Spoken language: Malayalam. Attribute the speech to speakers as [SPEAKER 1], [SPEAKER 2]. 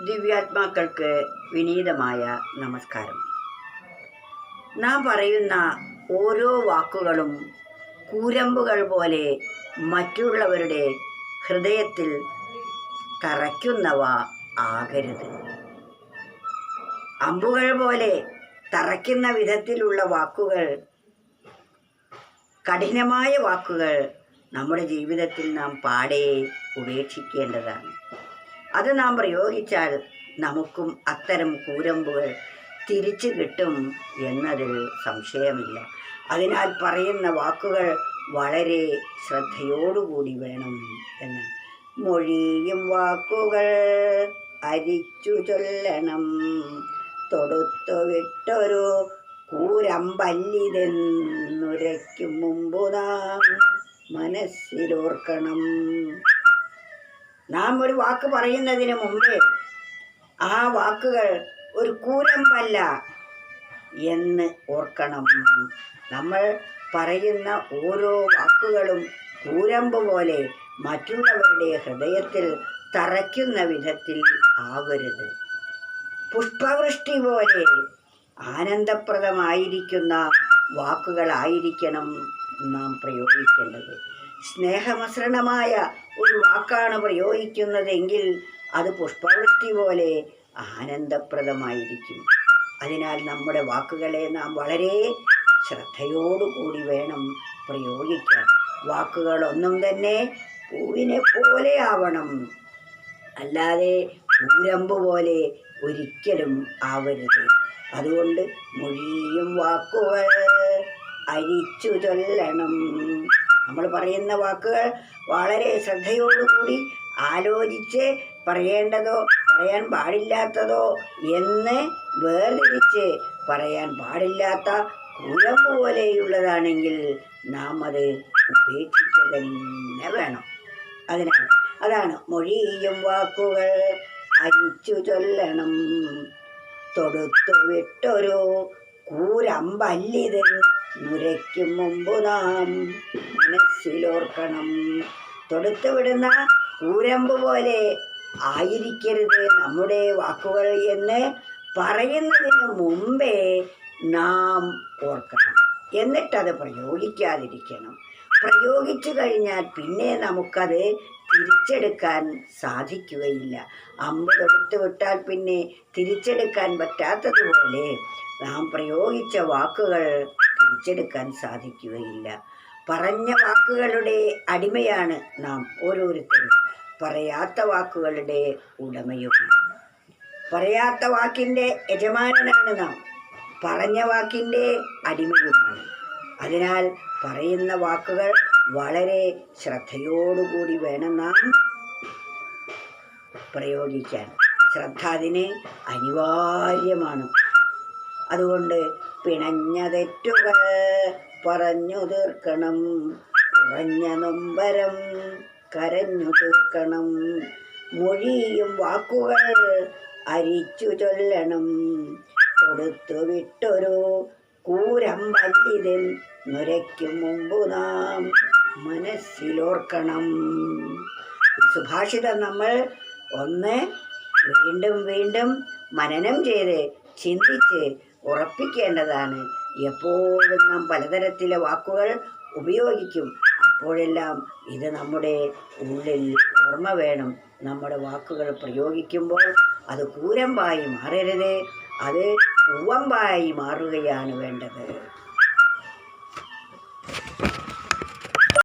[SPEAKER 1] ദിവ്യാത്മാക്കൾക്ക് വിനീതമായ നമസ്കാരം. നാം പറയുന്ന ഓരോ വാക്കുകളും കൂരമ്പുകൾ പോലെ മറ്റുള്ളവരുടെ ഹൃദയത്തിൽ തറയ്ക്കുന്നവ ആകരുത്. അമ്പുകൾ പോലെ തറയ്ക്കുന്ന വിധത്തിലുള്ള വാക്കുകൾ കഠിനമായ വാക്കുകൾ നമ്മുടെ ജീവിതത്തിൽ നാം പാടെ ഉപേക്ഷിക്കേണ്ടതാണ്. അത് നാം പ്രയോഗിച്ചാൽ നമുക്കും അത്തരം കൂരമ്പുകൾ തിരിച്ചു കിട്ടും എന്നതിൽ സംശയമില്ല. അതിനാൽ പറയുന്ന വാക്കുകൾ വളരെ ശ്രദ്ധയോടുകൂടി വേണം എന്ന്. മൊഴിയും വാക്കുകൾ അരിച്ചു ചൊല്ലണം. തൊടുത്തു വിട്ടൊരു കൂരമ്പല്ലിതെന്നുരയ്ക്കും മുമ്പ് നാം മനസ്സിലോർക്കണം. നാം ഒരു വാക്ക് പറയുന്നതിന് മുമ്പേ ആ വാക്കുകൾ ഒരു കൂരമ്പല്ല എന്ന് ഓർക്കണം. നമ്മൾ പറയുന്ന ഓരോ വാക്കുകളും കൂരമ്പ് പോലെ മറ്റുള്ളവരുടെ ഹൃദയത്തിൽ തറയ്ക്കുന്ന വിധത്തിൽ ആവരുത്. പുഷ്പവൃഷ്ടി പോലെ ആനന്ദപ്രദമായിരിക്കുന്ന വാക്കുകളായിരിക്കണം നാം പ്രയോഗിക്കേണ്ടത്. സ്നേഹമസൃണമായ ഒരു വാക്കാണ് പ്രയോഗിക്കുന്നതെങ്കിൽ അത് പുഷ്പവൃഷ്ടി പോലെ ആനന്ദപ്രദമായിരിക്കും. അതിനാൽ നമ്മുടെ വാക്കുകളെ നാം വളരെ ശ്രദ്ധയോടുകൂടി വേണം പ്രയോഗിക്കാൻ. വാക്കുകളൊന്നും തന്നെ പൂവിനെ പോലെ ആവണം. അല്ലാതെ പൂരമ്പ് പോലെ ഒരിക്കലും ആവരുത്. അതുകൊണ്ട് മൊഴിയും വാക്കുകൾ അരിച്ചു ചൊല്ലണം. നമ്മൾ പറയുന്ന വാക്കുകൾ വളരെ ശ്രദ്ധയോടുകൂടി ആലോചിച്ച് പറയേണ്ടതോ പറയാൻ പാടില്ലാത്തതോ എന്ന് വേർതിരിച്ച് പറയാൻ പാടില്ലാത്ത കുഴമ്പ് പോലെയുള്ളതാണെങ്കിൽ നാം അത് ഉപേക്ഷിക്കുക തന്നെ വേണം. അതിനാൽ അതാണ് മൊഴിയും വാക്കുകൾ അരിച്ചു ചൊല്ലണം. തൊടുത്തു വിട്ടൊരു കൂരമ്പല്ലിതൻ നുരയ്ക്കും മുമ്പ് നാം മനസ്സിലോർക്കണം. തൊടുത്തു വിടുന്ന കൂരമ്പ് പോലെ ആയിരിക്കരുത് നമ്മുടെ വാക്കുകൾ എന്ന് പറയുന്നതിന് മുമ്പേ നാം ഓർക്കണം. എന്നിട്ടത് പ്രയോഗിക്കാതിരിക്കണം. പ്രയോഗിച്ചു കഴിഞ്ഞാൽ പിന്നെ നമുക്കത് തിരിച്ചെടുക്കാൻ സാധിക്കുകയില്ല. അമ്പ് തൊടുത്ത് വിട്ടാൽ പിന്നെ തിരിച്ചെടുക്കാൻ പറ്റാത്തതുപോലെ നാം പ്രയോഗിച്ച വാക്കുകൾ തിരിച്ചെടുക്കാൻ സാധിക്കുകയില്ല. പറഞ്ഞ വാക്കുകളുടെ അടിമയാണ് നാം ഓരോരുത്തരും. പറയാത്ത വാക്കുകളുടെ ഉടമയുമാണ്. പറയാത്ത വാക്കിന്റെ യജമാനനാണ് നാം. പറഞ്ഞ വാക്കിന്റെ അടിമയുമാണ്. അതിനാൽ പറയുന്ന വാക്കുകൾ വളരെ ശ്രദ്ധയോടുകൂടി വേണം നാം പ്രയോഗിക്കാൻ. ശ്രദ്ധ അതിന് അനിവാര്യമാണ്. അതുകൊണ്ട് പിണഞ്ഞ തെറ്റുകൾ പറഞ്ഞു തീർക്കണം കുറഞ്ഞ നൊമ്പരം കരഞ്ഞു തീർക്കണം. മൊഴിയും വാക്കുകൾ അരിച്ചു ചൊല്ലണം. കൊടുത്തു വിട്ടൊരു കൂരം കൂരമ്പല്ലിതൻ നുരയ്ക്കും മുമ്പ് നാം മനസ്സിലോർക്കണം. സുഭാഷിതം നമ്മൾ ഒന്ന് വീണ്ടും വീണ്ടും മനനം ചെയ്ത് ചിന്തിച്ച് ഉറപ്പിക്കേണ്ടതാണ്. എപ്പോഴും നാം പലതരത്തിലെ വാക്കുകൾ ഉപയോഗിക്കും. അപ്പോഴെല്ലാം ഇത് നമ്മുടെ ഉള്ളിൽ ഓർമ്മ വേണം. നമ്മുടെ വാക്കുകൾ പ്രയോഗിക്കുമ്പോൾ അത് കൂരമ്പായി മാറരുത്. അത് പൂവമ്പായി മാറുകയാണ് വേണ്ടത്.